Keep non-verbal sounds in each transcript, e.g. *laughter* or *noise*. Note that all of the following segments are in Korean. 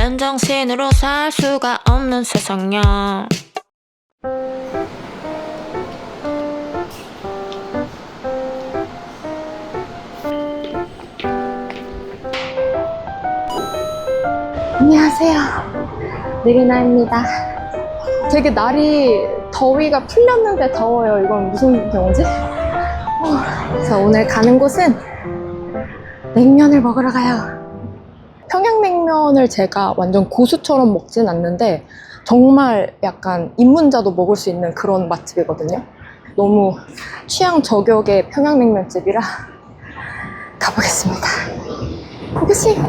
맨정신으로 살 수가 없는 세상이야 안녕하세요. 느리나입니다. 되게 날이 더위가 풀렸는데 더워요. 이건 무슨 경우지? 어, 그래서 오늘 가는 곳은 냉면을 먹으러 가요. 평양냉면을 제가 완전 고수처럼 먹진 않는데 정말 약간 입문자도 먹을 수 있는 그런 맛집이거든요. 너무 취향 저격의 평양냉면집이라 *laughs* 가보겠습니다. 호기심!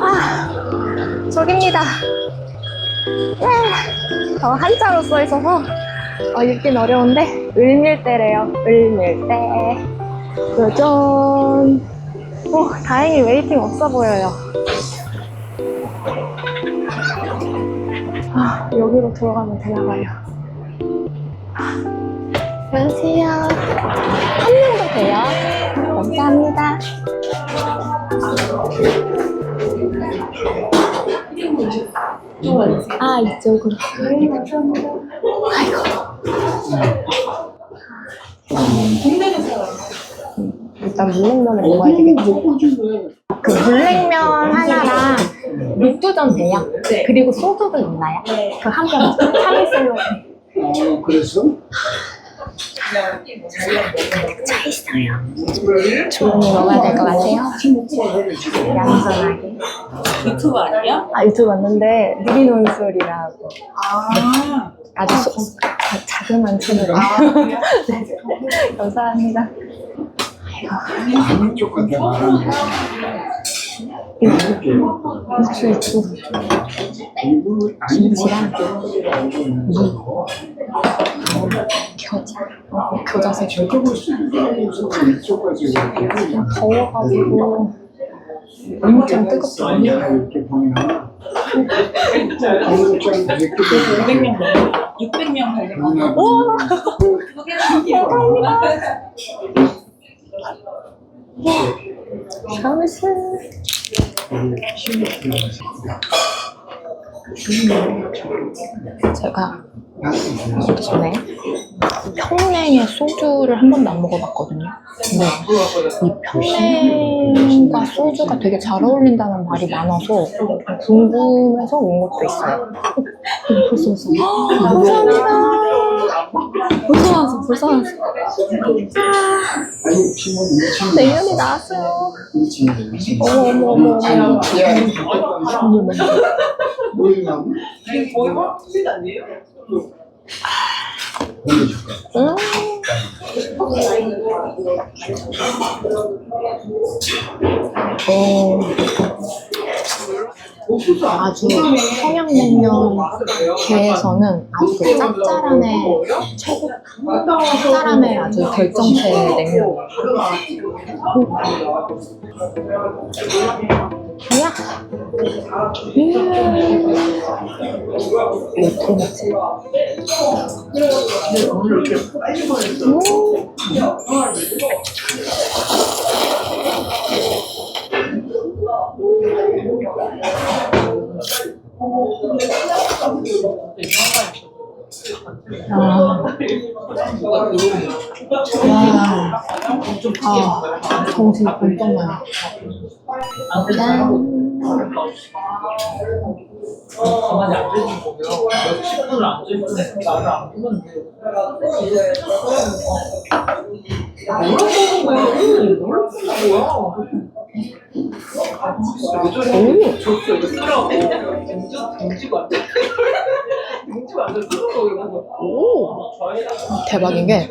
아, 저깁니다. 예. 어, 한자로 써 있어서 어, 읽긴 어려운데 을밀대래요. 을밀대. 짜잔. 오, 다행히 웨이팅 없어 보여요. 아, 여기로 들어가면 되나 봐요. 아, 안녕하세요. 한 명도 돼요. 감사합니다. 아, 이쪽으로. 아이고. 일단 물냉면을 먹어야 되겠지. 그 물냉면 하나랑 육두전 돼요? 그리고 소주도 있나요? 그한병 차이슬로 *laughs* 어, 그래서? 차 있어요. 조용히 먹어야 될 것 같아요. 얌전하게. 유튜브 아니야? 아, 유튜브 왔는데 느린 온소리라고 아, 아주 소, 자- 자그만 채널이에요. 네. 감사합니다. 같아 말하는 이렇게 육수 아니 김치랑 무 겨자. 어, 이쪽까지 이렇게 더워가지고 엄청 뜨겁거든요. 이렇게 500명 넘어. 600명 되는 거. 오! 잠시. 제가 먹기 전에 평냉의 소주를 한 번도 안 먹어봤거든요. 근데 이 평냉과 소주가 되게 잘 어울린다는 말이 많아서 궁금해서 온 것도 있어요. 왔어. *laughs* 감사합니다. 왔어. 아니 지금 이층 냉면이 나왔어요. 어머, 어머, 어머, 어머. 뭐냐면 거의 아니에요? 음. 오, 아주 평양냉면계에서는 아주 그 짭짤함의 최고, 짭짤함의 아주 결정체 냉면. 야, 음. 음. 아, 와, 아, 정신이 번쩍 나요. 짠. 가만히 앉아있는 거고요. 몇 10분을 앉아있으면 나를 안 보는데. 뭘 보는 거야? 뭘 보는 거야? 대박인 게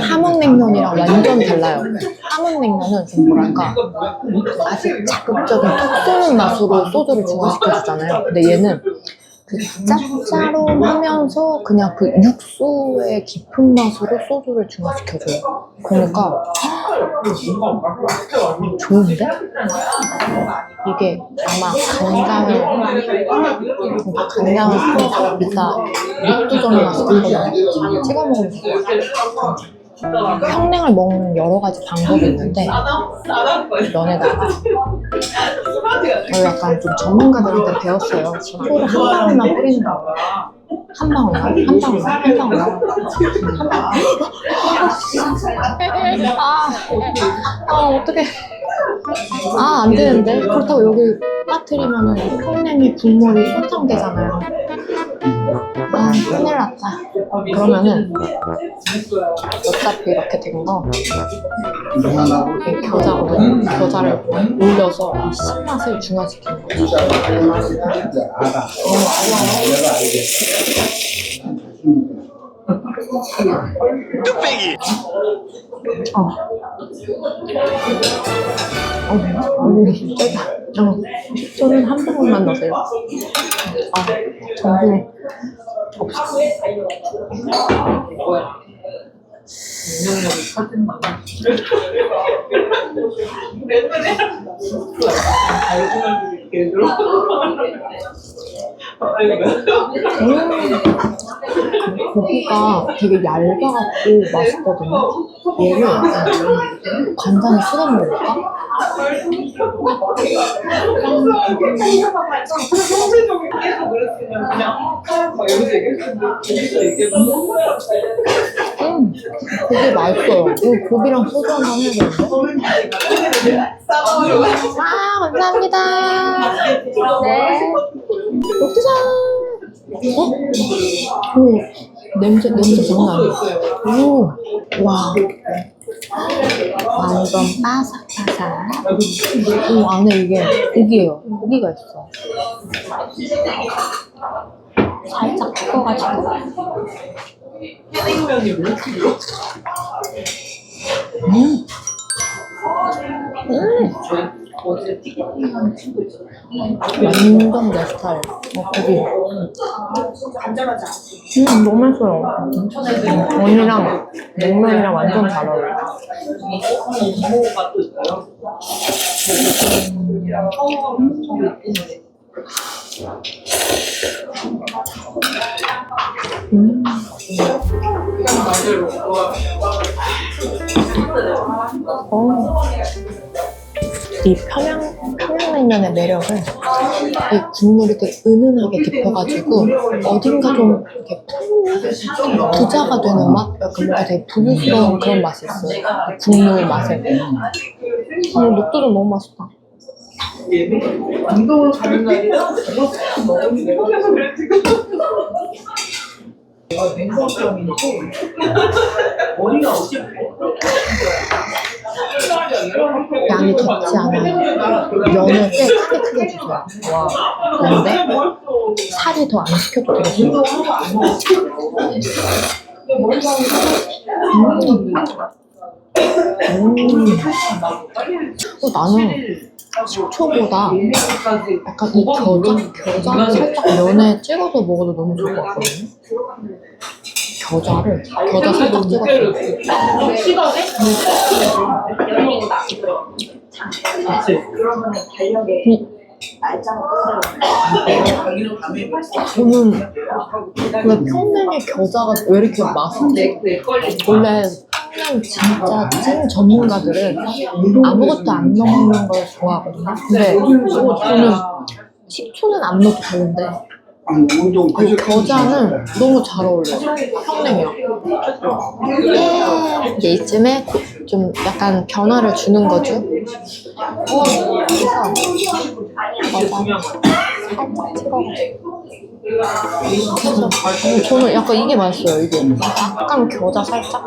함흥냉면이랑 완전 달라요. 함흥냉면은 좀 뭐랄까 아주 자극적인 톡 쏘는 맛으로 소주를 중화시켜 주잖아요. 근데 얘는 그 짭짤하면서 그냥 그 육수의 깊은 맛으로 소주를 중화시켜줘요. 그러니까 좋은데? 이게 아마 간장을 그러니까 간장을 좀 이따 육두전이나 스프에 찍어 먹으면 될것 같아요. 평냉을 먹는 여러 가지 방법이 있는데 면에다가 저 약간 좀 전문가들한테 배웠어요. 소를 한 방울만 거. 한 방울만, 한 방울만, 한 방울만. 아, 아 어떡해. 아, 안 되는데. 그렇다고 여기 빠뜨리면은 평냉이 국물이 손상되잖아요. 아, 큰일 났다. 그러면은 어차피 이렇게 된 거, 이 겨자거든. 겨자를 올려서 이 신맛을 중화시키는. 알아. 내가 알겠어. 어. 어, 여기 세다. 어, 식초는 한 방울만 넣으세요. 아, 전부 없어. 커진 거 음, 고기가 되게 얇아갖고 맛있거든요. 얘를 간장에 찍어 먹을까? 성세적인 계속 그랬으면 그냥 막 여기서 얘기했는데 여기서 얘기하면 음, 되게 맛있어요. 이 고기랑 소주 한잔 해야 되는데. 아, 감사합니다. 네. 먹자. 어? 오, 냄새, 냄새 장난 아니야. 오, 와. 완전 바삭바삭. 이 안에 이게 고기예요. 고기가 있어. 살짝 물기로 음. 음. 어제 티켓팅한 친구 있잖아요. 완전 내 스타일. 어, 고기. 간절하지 음, 너무 맛있어요. 언니랑 냉면이랑 완전 잘 어울려. 이모가 또 있어요. 음. 어. 이 평양, 평양냉면의 매력은 이 국물이 되게 은은하게 깊어가지고 어딘가 좀 이렇게 부자가 되는 맛? 약간 뭔가 되게 부드러운 그런 맛이 있어요. 그 국물 맛에. 어, 녹두도 너무 맛있다. 내가 냉동병인지 머리가 어디 양이 적지 않아요. 면을 꽤 크게 크게 주세요. 와. 근데 살이 더안 시켜도 되겠어요. 음. 음. 어, 나는 식초보다 약간 이 겨자, 겨자를 살짝 면에 찍어서 먹어도 너무 좋을 것 같거든요. 겨자를, 겨자 살짝 찍어서. 시간에? 그러면 달력에 음. 날짜가 가면 저는 왜 평냉의 겨자가 왜 이렇게 걸리 원래 평냉 진짜 찐 전문가들은 아무것도 안 넣는 걸 좋아하거든요. 근데 어, 저는 식초는 안 넣어도 되는데 아니, 운동 이 그저께 겨자는 너무 잘 어울려요. 평냉이랑. 이제 이쯤에 좀 약간 변화를 주는 거죠. 그래서 겨자 살짝 찍어가지고. 그래서 어, 저는 약간 이게 맛있어요. 이게 약간 겨자 살짝.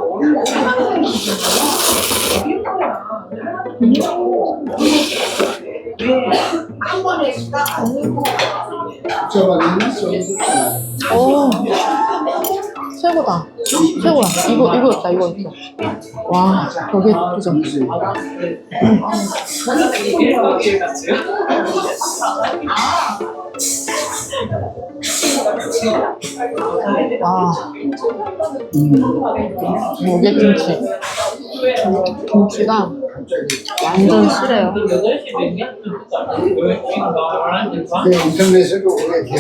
오, 최고다. 최고야. 이거 이거였다. 이거였어. 와, 여기 그죠? 와, 목에 김치. 김치가 완전 실해요. 그 인터넷에도 그게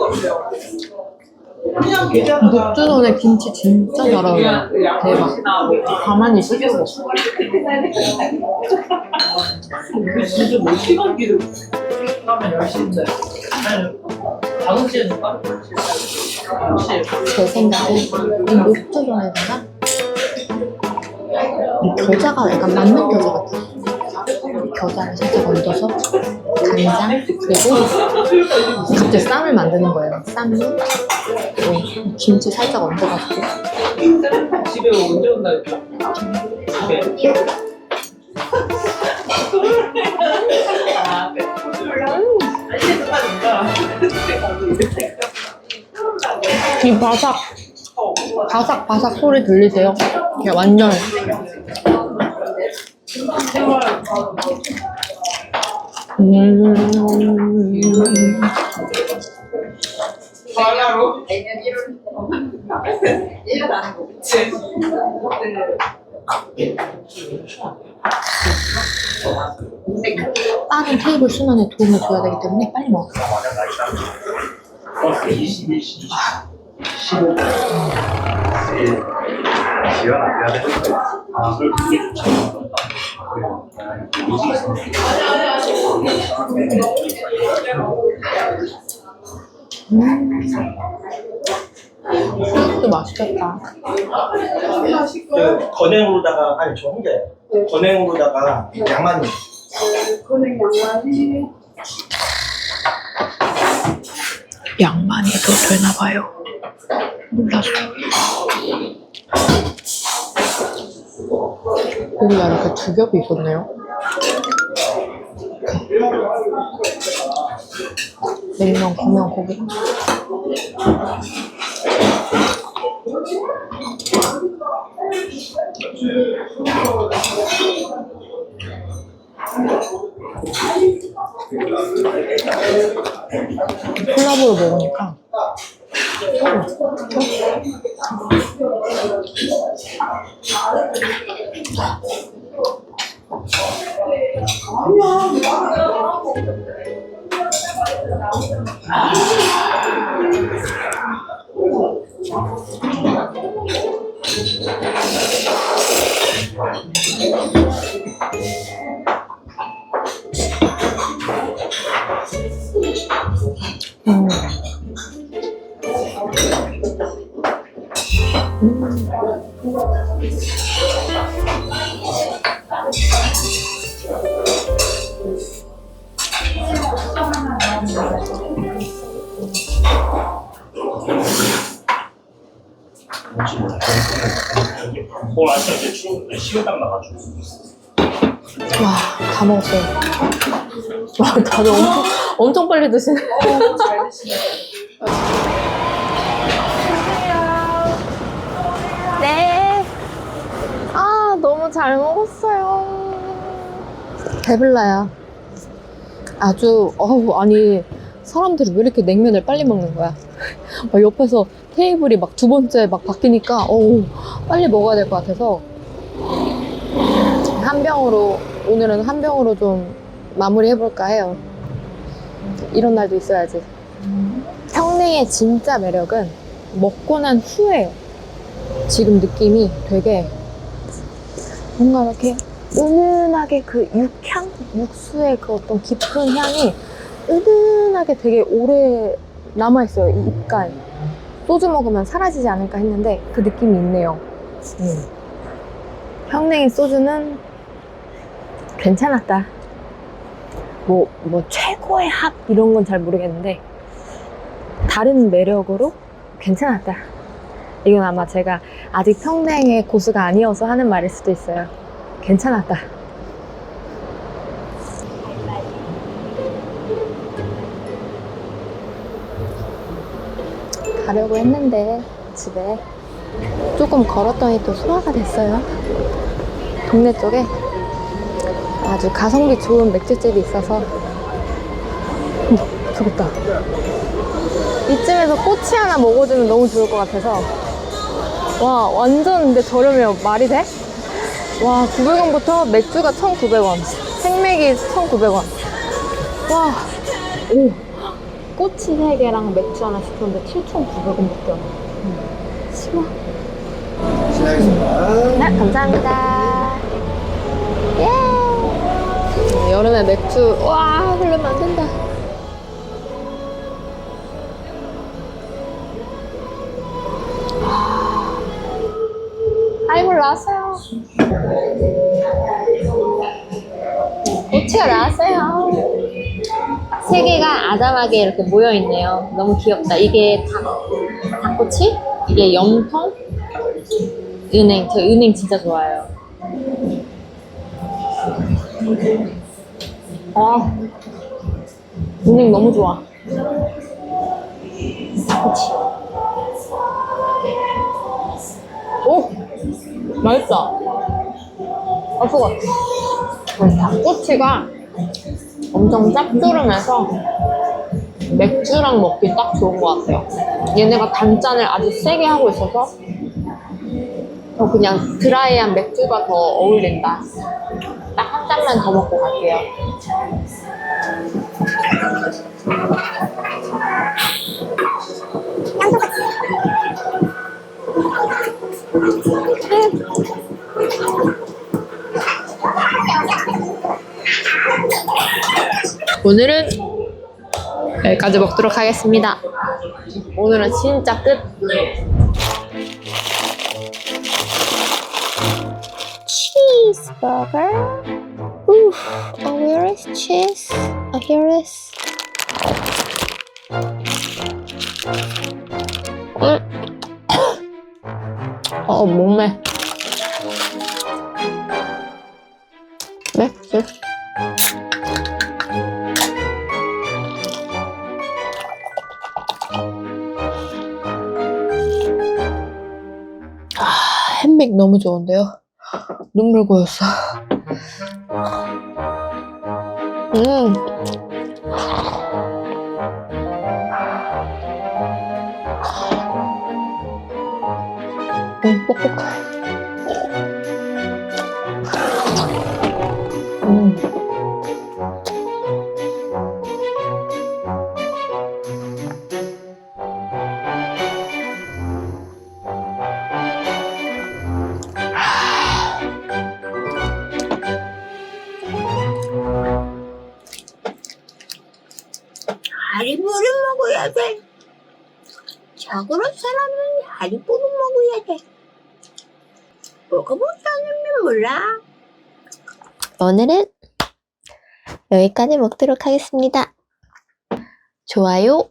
없어요? 그냥 녹두전에 김치 진짜 잘 어울려. 대박. 가만히 있을 수가 없어. 진짜 뭐 시간 기록 하면 10시인데 아니 5시에는 빠르게 10시 제 생각에 이 녹두 전에다가 이 겨자가 약간 맞는 겨자 같아. 이 겨자를 살짝 얹어서 간장 그리고 갑자기 쌈을 만드는 거예요. 쌈을 그리고 김치 살짝 얹어가지고 집에 언제 온다 했죠? 집에 아, 하니까 이 바삭 바삭 바삭 소리 들리세요? 이게 완전 음 빠른 테이블 순환에 도움을 줘야 되기 때문에 빨리 먹어. 또 맛있겠다. 그 건행으로다가 아니 저 혼자예요. 건행으로다가 양만 그거는 양말이 양만이 더 되나 봐요. 몰랐어. 여기가 이렇게 두 겹이 있었네요. 냉면, 고명, 고기 음. 다 먹었어요. 와, 다들 엄청, 엄청 빨리 드시네. 잘 드시네. 네. 아, 너무 잘 먹었어요. 배불러요. 아주, 어우, 아니, 사람들이 왜 이렇게 냉면을 빨리 먹는 거야? 막 옆에서 테이블이 막 두 번째 막 바뀌니까, 어우, 빨리 먹어야 될 것 같아서. 한 병으로, 오늘은 한 병으로 좀 마무리 해볼까 해요. 이런 날도 있어야지. 평냉의 진짜 매력은 먹고 난 후에요. 지금 느낌이 되게 뭔가 이렇게 은은하게 그 육향? 육수의 그 어떤 깊은 향이 은은하게 되게 오래 남아있어요, 이 입가에. 소주 먹으면 사라지지 않을까 했는데 그 느낌이 있네요. 음. 평냉의 소주는 괜찮았다. 뭐, 뭐, 최고의 합 이런 건 잘 모르겠는데 다른 매력으로 괜찮았다. 이건 아마 제가 아직 평냉의 고수가 아니어서 하는 말일 수도 있어요. 괜찮았다. 가려고 했는데 집에 조금 걸었더니 또 소화가 됐어요. 동네 쪽에 아주 가성비 좋은 맥주집이 있어서 음, 있다. 이쯤에서 꼬치 하나 먹어주면 너무 좋을 것 같아서 와 완전 근데 저렴해요 말이 돼? 와 900원부터 맥주가 1,900원 생맥이 1,900원 와오 꼬치 3개랑 맥주 하나 시켰는데 7,900원밖에 안 돼. 심어. 시작했습니다. 네, 감사합니다. 여름에 맥주, 와, 흐르면 안 된다. 아, 하이볼 나왔어요. 꼬치가 나왔어요. 세 개가 아담하게 이렇게 모여 있네요. 너무 귀엽다. 이게 닭, 닭꼬치? 이게 염통? 은행. 저 은행 진짜 좋아해요. 아, 은행 너무 좋아. 닭꼬치. 오! 맛있다. 아, 수고. 닭꼬치가 엄청 짭조름해서 맥주랑 먹기 딱 좋은 것 같아요. 얘네가 단짠을 아주 세게 하고 있어서 더 그냥 드라이한 맥주가 더 어울린다. 잔만 더 먹고 갈게요. 오늘은 여기까지 먹도록 하겠습니다. 오늘은 진짜 끝. Cheeseburger. Ooh, oh, where is cheese? Oh, here is. 음. 어. 네, 네. 햄맥 너무 좋은데요? 눈물 고였어. 음. 음, 뻑뻑해. 음. 사람은 하리보를 먹어야 돼. 먹어본 사람은 몰라. 오늘은 여기까지 먹도록 하겠습니다. 좋아요,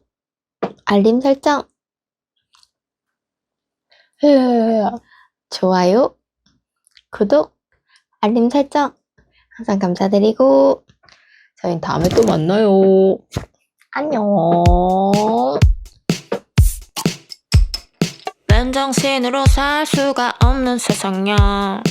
알림 설정, *laughs* 좋아요, 구독, 알림 설정 항상 감사드리고 저희는 다음에 또 만나요. 안녕. 맨정신으로 살 수가 없는 세상이야